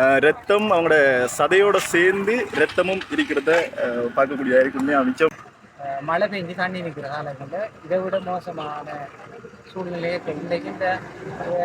ரத்தம் அவங்களோட சதையோட சேர்ந்து ரத்தமும் இருக்கிறத பார்க்கக்கூடிய இருக்குமே மிச்சம். அஹ் மழை பெஞ்சு தண்ணி நிற்கிற காலங்களில் இதை விட மோசமான சூழ்நிலையை இன்றைக்கு இந்த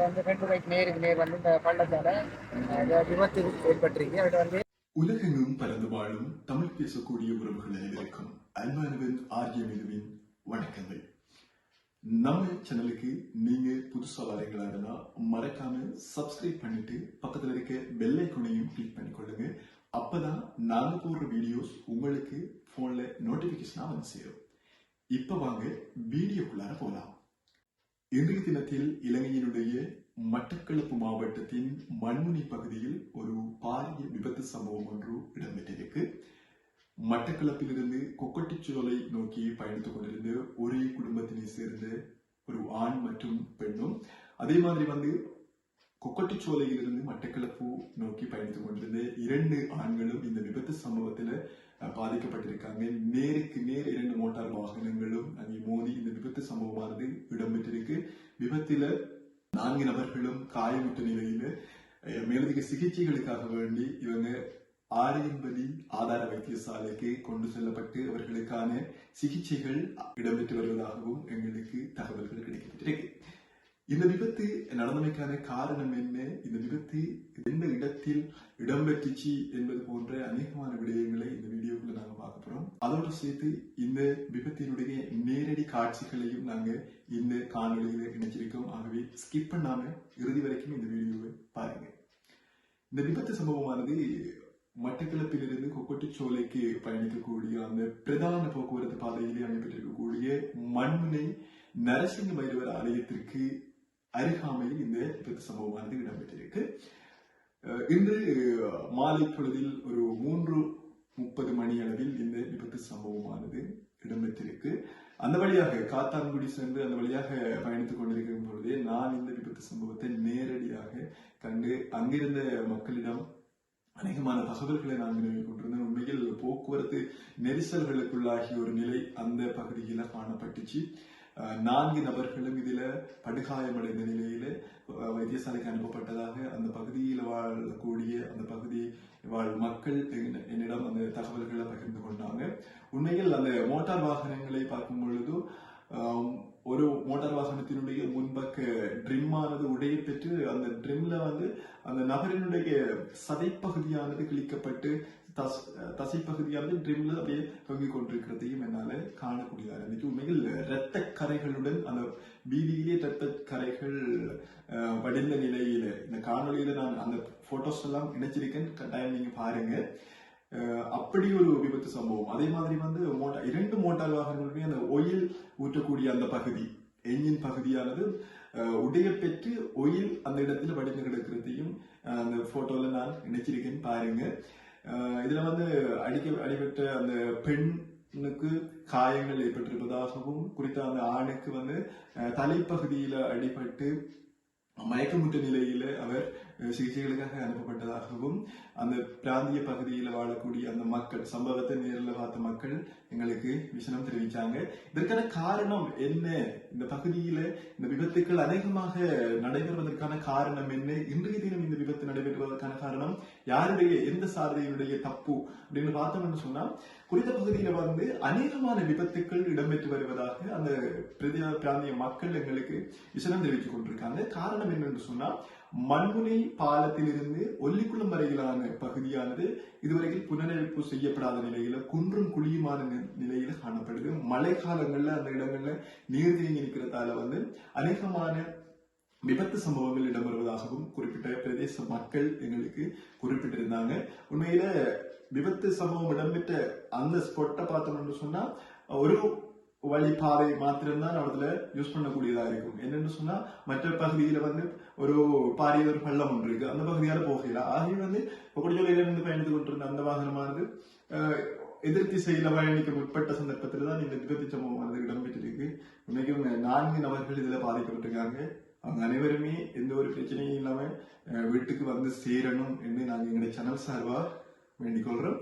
வந்து ரெண்டு பைக் நேருக்கு நேர் வந்து இந்த பள்ளத்தால் விபத்து ஏற்பட்டிருக்கு. அது வந்து உலகெங்கும் பறந்து வாழும் தமிழ் பேசக்கூடிய உறவுகள் அனைவருக்கும் அன்பானவன் ஆர்யமிதுவின் வணக்கங்கள். நம்ம சேனலுக்கு நீங்க புதுசா வரீங்களான்னா மறக்காம சப்ஸ்கிரைப் பண்ணிட்டு பக்கத்துல இருக்க பெல் ஐக்கோனையும் கிளிக் பண்ணிக்கொள்ளுங்க. அப்பதான் நாங்க போடுற வீடியோஸ் உங்களுக்கு போன்ல நோட்டிபிகேஷனா வந்து சேரும். இப்ப வாங்க வீடியோக்குள்ளார போலாம். இன்றைய தினத்தில் இலங்கையினுடைய மட்டக்களப்பு மாவட்டத்தின் மண்முனி பகுதியில் ஒரு பாரிய விபத்து சம்பவம் ஒன்று இடம்பெற்றிருக்கு. மட்டக்களப்பிலிருந்து கொக்கட்டிச்சோலை நோக்கி பயணித்துக் கொண்டிருந்த ஒரே குடும்பத்தினை சேர்ந்த ஒரு ஆண் மற்றும் பெண்ணும் அதே மாதிரி வந்து கொக்கட்டிச்சோலையிலிருந்து மட்டக்களப்பு நோக்கி பயணித்துக் கொண்டிருந்த இரண்டு ஆண்களும் இந்த விபத்து சம்பவத்துல பாதிக்கப்பட்டிருக்காங்க. நேருக்கு நேர் இரண்டு மோட்டார் வாகனங்களும் அங்கே மோதி இந்த விபத்து சம்பவமானது இடம்பெற்றிருக்கு. விபத்துல நான்கு நபர்களும் காயமுற்ற நிலையில மேலதிக சிகிச்சைகளுக்காக வேண்டி இவங்க ஆரியம்பதி ஆதார வைத்தியசாலைக்கு கொண்டு செல்லப்பட்டு அவர்களுக்கான சிகிச்சைகள் இடம்பெற்று வருவதாகவும் எங்களுக்கு தகவல்கள் கிடைக்கப்பட்டிருக்கு இந்த விபத்து நடந்தமைக்கான காரணம் என்ன? இந்த விபத்து எந்த இடத்தில் இடம்பெற்றுச்சு என்பது போன்ற அநேகமான விடயங்களை இந்த வீடியோக்குள்ள நாங்க பார்க்க போறோம். அதோடு சேர்த்து இந்த விபத்தினுடைய நேரடி காட்சிகளையும் நாங்க இந்த காணொலியில இணைச்சிருக்கோம். ஆகவே ஸ்கிப் பண்ணாம இறுதி வரைக்கும் இந்த வீடியோவை பாருங்க. இந்த விபத்து சம்பவமானது மட்டக்களப்பிலிருந்து கொக்கட்டிச்சோலைக்கு பயணிக்கக்கூடிய அந்த பிரதான போக்குவரத்து பாதையிலே அமைப்பட்டிருக்கக்கூடிய மண்முனை நரசிங்க பைரவர் ஆலயத்திற்கு அருகாமையில் இந்த விபத்து சம்பவமானது இடம்பெற்றிருக்கு. இன்று மாலை பொழுதில் ஒரு மூன்று முப்பது மணி அளவில் இந்த விபத்து சம்பவமானது இடம்பெற்றிருக்கு. அந்த வழியாக காத்தான்குடி சென்று அந்த வழியாக பயணித்துக் கொண்டிருக்கும் பொழுதே நான் இந்த விபத்து சம்பவத்தை நேரடியாக கண்டு அங்கிருந்த மக்களிடம் அநேகமான தகவல்களை நான் வினவிக் கொண்டிருந்தேன். உண்மையில் போக்குவரத்து நெரிசல்களுக்குள்ளாகிய ஒரு நிலை அந்த பகுதியில காணப்பட்டுச்சு. அஹ் நான்கு நபர்களும் இதுல படுகாயமடைந்த நிலையில வைத்தியசாலைக்கு அனுப்பப்பட்டதாக அந்த பகுதியில் வாழக்கூடிய அந்த பகுதி வாழ் மக்கள் என்னிடம் அந்த தகவல்களை பகிர்ந்து கொண்டாங்க. உண்மையில் அந்த மோட்டார் வாகனங்களை பார்க்கும் பொழுதும் ஒரு மோட்டார் வாகனத்தினுடைய முன்பக்க ட்ரிம்மானது உடைய பெற்று அந்த ட்ரிம்ல வந்து அந்த நபரினுடைய சதைப்பகுதியானது கிழிக்கப்பட்டு தஸ் தசைப்பகுதியானது ட்ரிம்ல அப்படியே தொங்கிக் கொண்டிருக்கிறதையும் என்னால காணக்கூடியதாக இருந்துச்சு உண்மையில் இரத்த கரைகளுடன் அந்த வீதியிலே இரத்த கரைகள் அஹ், வடிந்த நிலையில. இந்த காணொளியில நான் அந்த போட்டோஸ் எல்லாம் இணைச்சிருக்கேன். கட்டாயம் நீங்க பாருங்க. அப்படி ஒரு விபத்து சம்பவம். அதே மாதிரி வந்து மோட்டார் இரண்டு மோட்டார் வாகனங்களுமே அந்த ஒயில் ஊற்றக்கூடிய அந்த பகுதி எஞ்சின் பகுதியானது உடைய பெற்று ஒயில் அந்த இடத்துல வடிந்து கிடக்கிறதையும் அந்த போட்டோல நான் நினைச்சிருக்கேன் பாருங்க. அஹ், இதுல வந்து அடிக்க அடிபட்ட அந்த பெண்ணுக்கு காயங்கள் ஏற்பட்டிருப்பதாகவும் குறித்த அந்த ஆணுக்கு வந்து அஹ், தலைப்பகுதியில அடிபட்டு மயக்கமுற்ற நிலையில அவர் சிகிச்சைகளுக்காக அனுப்பப்பட்டதாகவும் அந்த பிராந்திய பகுதியில் வாழக்கூடிய அந்த மக்கள் சம்பவத்தை நேரில் பார்த்த மக்கள் எங்களுக்கு விசனம் தெரிவிச்சாங்க. இதற்கான காரணம் என்ன? இந்த பகுதியில இந்த விபத்துக்கள் அநேகமாக நடைபெறுவதற்கான காரணம் என்ன? இன்றைய தினம் இந்த விபத்து நடைபெறுவதற்கான காரணம் யாருடைய எந்த சாரதியினுடைய தப்பு அப்படின்னு பார்த்தோம்னு சொன்னா குறித்த பகுதியில வந்து அநேகமான விபத்துக்கள் இடம்பெற்று வருவதாக அந்த பிரதி பிராந்திய மக்கள் எங்களுக்கு விசனம் தெரிவித்துக் கொண்டிருக்காங்க. காரணம் என்னன்னு சொன்னா மண்முனை பாலத்திலிருந்து ஒல்லிக்குளம் வரையிலான பகுதியானது இதுவரையில் புனரமைப்பு செய்யப்படாத நிலையில குன்றும் குழியுமான நிலையில காணப்படுது. மழை காலங்கள்ல அந்த இடங்கள்ல நீர் தேங்கி நிற்கிறதால வந்து அநேகமான விபத்து சம்பவங்கள் இடம்பெறுவதாகவும் குறிப்பிட்ட பிரதேச மக்கள் எங்களுக்கு குறிப்பிட்டிருந்தாங்க. உண்மையில விபத்து சம்பவம் இடம்பெற்ற அந்த ஸ்பாட்டை பார்த்தோம்னு சொன்னா ஒரு வழி பாதை மாத்திரம்தான் அதுல யூஸ் பண்ணக்கூடியதா இருக்கும். என்னன்னு சொன்னா மற்ற பகுதியில வந்து ஒரு பாரிய ஒரு பள்ளம் ஒன்று இருக்கு. அந்த பகுதியால போகல ஆகிய வந்து கொடிச்சோலையில பயணித்து கொண்டிருந்த அந்த வாகனமானது அஹ், எதிர் திசையில பயணிக்க முற்பட்ட சந்தர்ப்பத்தில் தான் இந்த விபத்து சம்பவம் வந்து இடம்பெற்றிருக்கு. உண்மைக்கும் நான்கு நபர்கள் இதுல பாதிக்கப்பட்டிருக்காங்க. அவங்க அனைவருமே எந்த ஒரு பிரச்சனையும் இல்லாம வீட்டுக்கு வந்து சேரணும் என்று நாங்க எங்களுடைய சேனல் சார்பா வேண்டிக் கொள்றோம்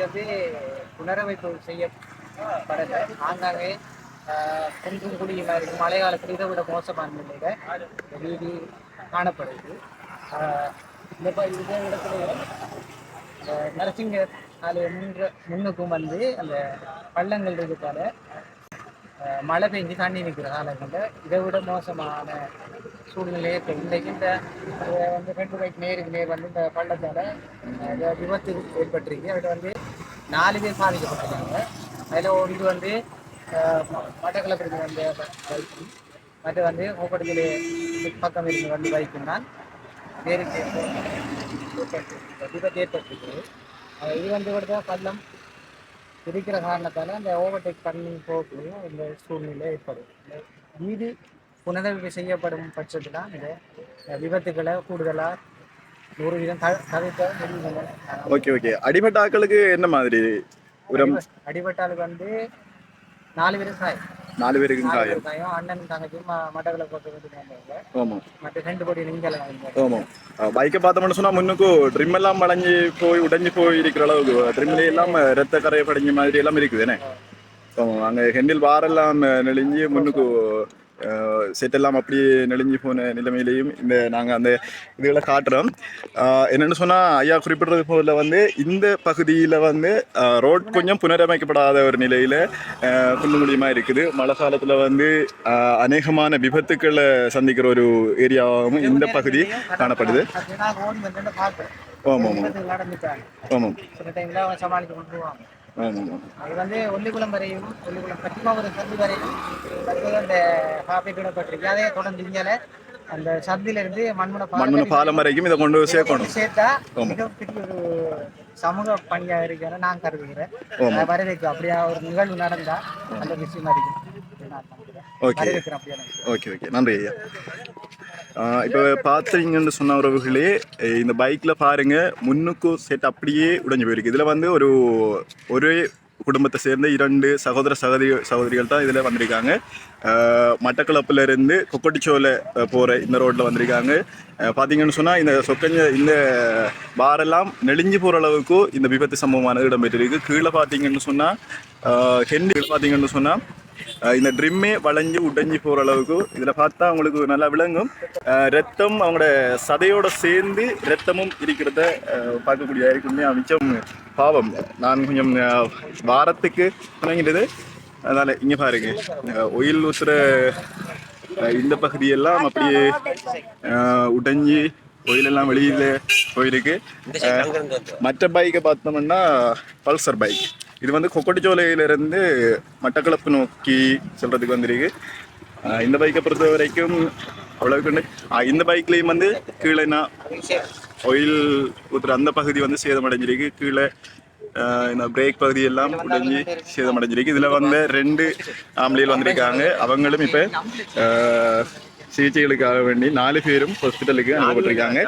வந்து புனரமைப்பு செய்யப்படலை ஆங்காங்கே ஆஹ், குன்றும் குழியுமா இருக்கு மழை காலத்தில் இதை விட மோசமான நிலையில வீதி காணப்படுது ஆஹ் இந்த இதே இடத்துல நரசிங்கர் ஆலயம் முன்ற முன்னுக்கும் வந்து அந்த பள்ளங்கள் இருக்கிறதால மழை பெஞ்சு தண்ணி நிற்கிற காலங்களில் இதை விட மோசமான சூழ்நிலையே இப்போ இன்றைக்கு இந்த வந்து ரெண்டு பைக் நேருக்கு நேர் வந்து இந்த பள்ளத்தால் விபத்து ஏற்பட்டிருக்கு. அதில் வந்து நாலு பேர் பாதிக்கப்பட்டிருக்காங்க. அதில் ஒன்று வந்து மட்டக்களப்பிற்கு வந்த பைக் மற்ற வந்து ஓப்படத்திலே பக்கம் இருந்து வந்து பைக்கும் தான் நேருக்கு ஏற்பட்டு விபத்து ஏற்பட்டிருக்கு. இது வந்து விட பள்ளம். இருக்கிற காரணத்தால் அந்த ஓவர்டேக் பண்ணி போகக்கூடிய இந்த சூழ்நிலை ஏற்படும். வீதி புனரமைப்பு செய்யப்படும் பட்சத்தில் இந்த விபத்துக்களை கூடுதலாக நூறு வீதம் தவிர்க்க ஓகே ஓகே. அடிபட்ட ஆட்களுக்கு என்ன மாதிரி உரம்? அடிபட்டாலுக்கு வந்து நாலு பேரும் காயம் நாலு பேருக்கு காயம் அண்ணன் தங்கச்சியும் மட்டக்களை போட்டு ஆமாம் மற்ற ரெண்டு கோடி நீங்கள் ஆமாம் பைக்கை பார்த்தோம்னு சொன்னா முன்னுக்கு ட்ரிம் எல்லாம் மடங்கி போய் உடைஞ்சு போய் இருக்கிற அளவுக்கு ட்ரிம்ல எல்லாம் ரத்த கரையை படிஞ்ச மாதிரி எல்லாம் இருக்குதுனே ஆமாம் அங்கே ஹெண்டில் வாரெல்லாம் நெளிஞ்சு முன்னுக்கு செட் எல்லாம் அப்படியே நெளிஞ்சு போன நிலைமையிலையும் இந்த நாங்கள் அந்த இதுகளை காட்டுறோம். என்னன்னு சொன்னால் ஐயா குறிப்பிடுறது போல வந்து இந்த பகுதியில் வந்து ரோட் கொஞ்சம் புனரமைக்கப்படாத ஒரு நிலையில் குண்டு முடியுமா இருக்குது. மழை காலத்தில் வந்து அநேகமான விபத்துக்களை சந்திக்கிற ஒரு ஏரியாவும் இந்த பகுதி காணப்படுது. ஆமாம் ஆமாம். ஆமாம். அது வந்து ஒல்லிக்குளம் வரையும் ஒல்லிக்குளம் கட்டிமாவூர் சந்தி வரையும் அந்த காப்பீட்டு விடப்பட்டிருக்கு அதே தொடர்ந்து இங்கே அந்த சந்தில இருந்து மண்முனை பாலம் மண்மன பாலம் வரைக்கும் இதை கொண்டு சேர்க்கணும். சேர்த்தா மிகப்பெரிய ஒரு சமூக பணியா இருக்கிற நான் கருதுகிறேன். வரவேற்கும் அப்படியா ஒரு நிகழ்வு நடந்தா அந்த விஷயம் இருக்கும். ஓகே. Okay okay. நன்றி ஐயா. இப்போ பார்த்தீங்கன்னு சொன்ன உறவுகளே இந்த பைக்கில் பாருங்கள் முன்னுக்கு செட் அப்படியே உடைஞ்சு போயிருக்கு. இதில் வந்து ஒரு ஒரே குடும்பத்தை சேர்ந்த இரண்டு சகோதர சகோதரி சகோதரிகள் தான் இதில் வந்திருக்காங்க. அஹ் மட்டக்களப்புல போகிற இந்த ரோட்டில் வந்திருக்காங்க. பார்த்தீங்கன்னு சொன்னால் இந்த சொக்கஞ்ச இந்த பாரெல்லாம் நெளிஞ்சு போகிற அளவுக்கு இந்த விபத்து சம்பவமானது இடம்பெற்றிருக்கு. கீழே பார்த்தீங்கன்னு சொன்னால் ஹெண்டி பார்த்தீங்கன்னு சொன்னால் இந்த ட்ரிம்மே வளைஞ்சு உடைஞ்சு போகிற அளவுக்கு இதில் பார்த்தா அவங்களுக்கு நல்லா விளங்கும் ரத்தம் அவங்களோட சதையோட சேர்ந்து ரத்தமும் இருக்கிறத பார்க்கக்கூடிய இருக்குமே மிச்சம் பாவம் நான் கொஞ்சம் வாரத்துக்கு தொடங்கிட்டது அதனால் இங்கே பாருங்க ஒயில் ஊற்றுற இந்த பகுதியெல்லாம் அப்படியே உடைஞ்சு ஒயிலெல்லாம் வெளியில் போயிருக்கு மற்ற பைக்கை பார்த்தோம்னா பல்சர் பைக் இது வந்து கொக்கட்டிச்சோலையிலிருந்து மட்டக்களப்பு நோக்கி சொல்கிறதுக்கு வந்திருக்கு. இந்த பைக்கை பொறுத்த வரைக்கும் அவ்வளவுக்கு உண்டு. இந்த பைக்லேயும் வந்து கீழே நான் ஒயில் ஊற்றுற அந்த பகுதி வந்து சேதமடைஞ்சிருக்கு. கீழே இந்த பிரேக் பகுதி எல்லாம் உடைஞ்சி சேதமடைஞ்சிருக்கு. இதில் வந்து ரெண்டு ஆம்பளையில் வந்திருக்காங்க. அவங்களும் இப்போ சிகிச்சைகளுக்காக வேண்டி நாலு பேரும் ஹாஸ்பிட்டலுக்கு அனுப்பப்பட்டிருக்காங்க.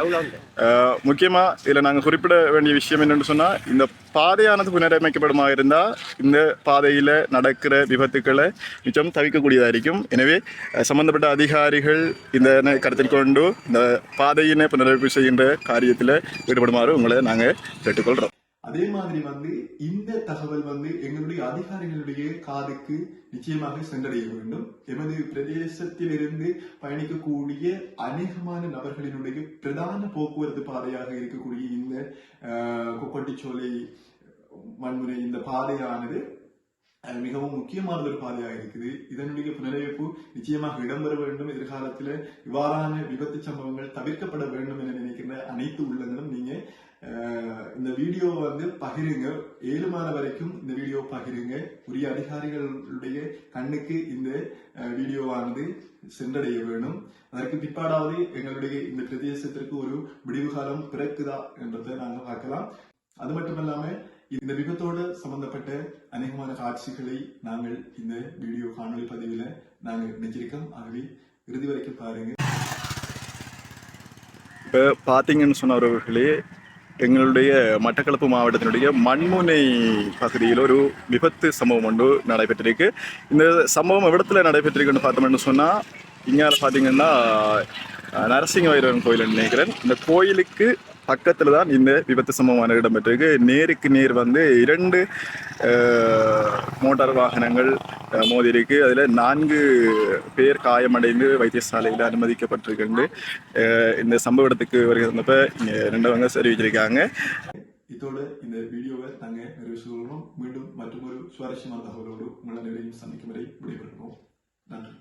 ஆஹ் முக்கியமா இதுல நாங்க குறிப்பிட வேண்டிய விஷயம் என்னன்னு சொன்னா இந்த பாதையானது புனரமைக்கப்படுமா இருந்தா இந்த பாதையில நடக்கிற விபத்துக்களை மிச்சம் தவிர்க்கக்கூடியதா இருக்கும் எனவே சம்பந்தப்பட்ட அதிகாரிகள் இந்த கருத்தில் கொண்டு இந்த பாதையினை புனரமைப்பு செய்கின்ற காரியத்தில் ஈடுபடுமாறு உங்களை நாங்க கேட்டுக்கொள்றோம். அதே மாதிரி வந்து இந்த தகவல் வந்து எங்களுடைய அதிகாரிகளுடைய காதுக்கு நிச்சயமாக சென்றடைய வேண்டும். எமது பிரதேசத்திலிருந்து பயணிக்கக்கூடிய அநேகமான நபர்களினுடைய பிரதான போக்குவரத்து பாதையாக இருக்கக்கூடிய இந்த ஆஹ், கொக்கட்டிச்சோலை வன்முறை இந்த பாதையானது மிகவும் முக்கியமான ஒரு பாதையாக இருக்குது. இதனுடைய புனரமைப்பு நிச்சயமாக இடம்பெற வேண்டும். எதிர்காலத்தில் இவ்வாறான விபத்து சம்பவங்கள் தவிர்க்கப்பட வேண்டும் என நினைக்கிற அனைத்து உள்ளங்களும் நீங்க இந்த வீடியோ வந்து பகிருங்க. ஏழுமான வரைக்கும் இந்த வீடியோ பகிருங்க. உரிய அதிகாரிகளுடைய கண்ணுக்கு இந்த அஹ், வீடியோவானது சென்றடைய வேணும். அதற்கு பிற்பாடாவது எங்களுடைய இந்த பிரதேசத்திற்கு ஒரு விடிவு காலம் பிறக்குதா என்றதை நாங்க பார்க்கலாம். அது மட்டும் இல்லாம இந்த விபத்தோடு சம்பந்தப்பட்ட அநேகமான காட்சிகளை நாங்கள் இந்த வீடியோ காணொலி பதிவில் நாங்கள் இணைச்சிருக்கோம் ஆகவே இறுதி வரைக்கும் பாருங்க. இப்போ பார்த்தீங்கன்னு சொன்னவர்களே எங்களுடைய மட்டக்களப்பு மாவட்டத்தினுடைய மண்முனை பகுதியில் ஒரு விபத்து சம்பவம் ஒன்று நடைபெற்றிருக்கு. இந்த சம்பவம் இடத்துல நடைபெற்றிருக்குன்னு பார்த்தோம்னு சொன்னால் இங்கே பார்த்தீங்கன்னா நரசிங்க வைரவன் கோயில் நினைக்கிறேன். இந்த கோயிலுக்கு பக்கத்தில் தான் இந்த விபத்து சம்பவமான இடம்பெற்றிருக்கு. நேருக்கு நேர் வந்து இரண்டு மோட்டார் வாகனங்கள் மோதிருக்கு அதில் நான்கு பேர் காயமடைந்து வைத்தியசாலையில் அனுமதிக்கப்பட்டிருக்கு இந்த சம்பவ இடத்துக்கு வருகிறப்ப ரெண்டவங்க தெரிவிச்சிருக்காங்க. இதோடு இந்த வீடியோவை நாங்கள் நிறைவு செய்கிறோம் மீண்டும் மற்றும் ஒரு சுவாரஸ்யமான தகவலோடு உங்களை நிறையும் சந்திக்கும் வரை விடைபெறுகிறோம் நன்றி.